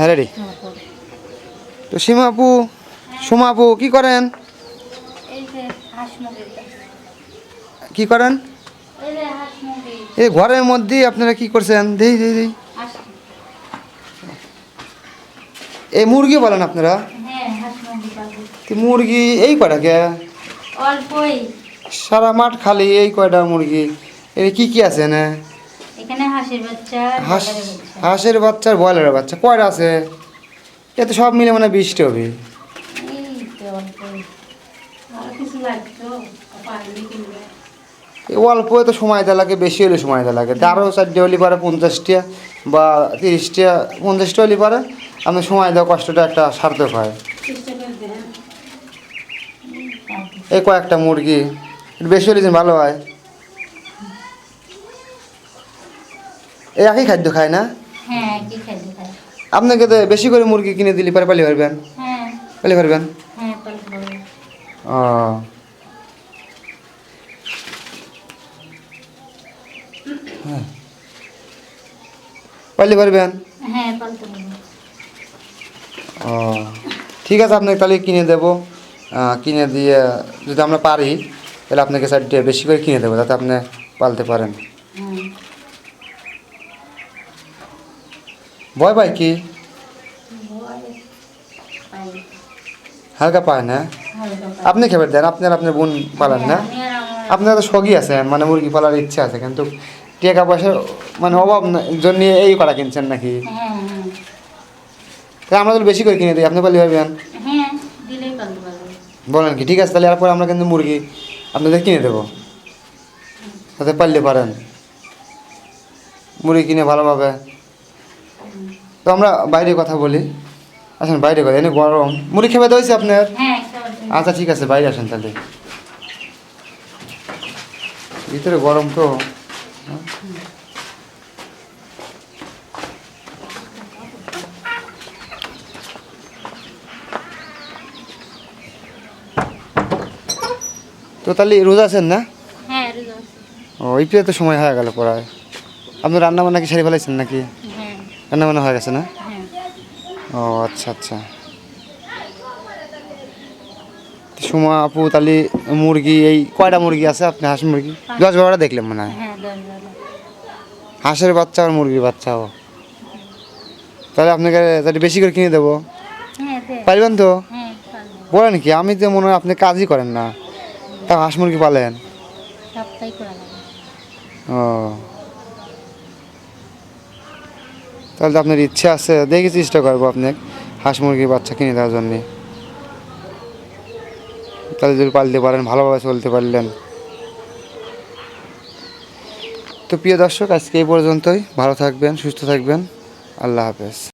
হ্যাঁ রেডি তো সীমা আপু সোমা আপু কি করেন। কি করেন? এই ঘরের মধ্যে আপনারা কি করছেন? দেই দেই দেই। এই মুরগি বলেন আপনারা? হ্যাঁ মুরগি এই কয়টাকে সারা মাঠ খালি এই কয়টা মুরগি? এর কি কি আছে না এখানে হাঁসের বাচ্চা হাঁস। হাঁসের বাচ্চা আর ব্রয়লারের বাচ্চা কয়টা আছে? এ তো সব মিলে মানে বিশটা হবে। অল্প। তো সময় দেওয়া লাগে বেশি হলে সময় দেওয়া লাগে। আরও চারটে হলে পারে পঞ্চাশটা বা তিরিশটা পঞ্চাশটা হলে পারে। আপনার সময় দেওয়া কষ্টটা একটা সার্থক হয়। চেষ্টা এই কয়েকটা মুরগি বেশি হলে ভালো হয়। এই একই খাদ্য খায় না? হ্যাঁ কি খাদ্য খায়। আপনাকে তো বেশি করে মুরগি কিনে দিলে পারে পালি পারবেন? হ্যাঁ। পালি পারবেন? হ্যাঁ ও। হ্যাঁ। পালি পারবেন? হ্যাঁ ও ঠিক আছে আপনাকে তাহলে কিনে দেবো। কিনে দিয়ে যদি আমরা পারি তাহলে আপনাকে চারটে বেশি করে কিনে দেবো যাতে আপনি পালতে পারেন হ্যাঁ ভয় পাই কি হালকা পায় না? আপনি খেবে দেন আপনার আপনার বোন পালান না? আপনার তো সগই আছেন মানে মুরগি পালার ইচ্ছা আছে, কিন্তু টাকা পয়সার মানে অভাব জন্য এই করা কিনছেন নাকি? আমরা তো বেশি করে কিনে দিই, আপনি পালি পারব বলেন কি, ঠিক আছে, তাহলে এরপর আমরা কিন্তু মুরগি আপনাদের কিনে দেবো। তাতে পারলে পারেন। মুরগি কিনে ভালোভাবে। তো আমরা বাইরে কথা বলি। আসেন বাইরে কথা এনে গরম। মুড়ি খেয়ে হয়েছে আপনার? হ্যাঁ। আচ্ছা ঠিক আছে বাইরে আসেন তাহলে। ভিতরে গরম তো। তো তাহলে রোজা আছেন না? হ্যাঁ। ও এই তো সময় হয়ে গেল পড়ায় আপনি রান্না বান্না কি সারি ফেলাইছেন নাকি? রান্না বান্না হয়ে গেছে না? হ্যাঁ। ও আচ্ছা আচ্ছা। সুমা আপু তাহলে মুরগি এই কয়টা মুরগি আছে আপনি হাঁস মুরগি? দশ বারোটা দেখলেন মনে হয়? হ্যাঁ হাঁসের বাচ্চা আর মুরগির বাচ্চাও তাহলে আপনাকে তাহলে বেশি করে কিনে দেবো? হ্যাঁ পারবেন তো? বলেন কি আমি তো মনে হয় আপনি কাজই করেন না। তা হাঁস মুরগি পালেন? ও। তাহলে আপনার ইচ্ছে আছে, দেখি চেষ্টা করব আপনি হাঁস মুরগির বাচ্চা কিনে দেওয়ার জন্যে। তাহলে যদি পালতে পারেন, ভালোভাবে চলতে পারলেন। তো প্রিয় দর্শক, আজকে এই পর্যন্তই। ভালো থাকবেন, সুস্থ থাকবেন। আল্লাহ হাফেজ।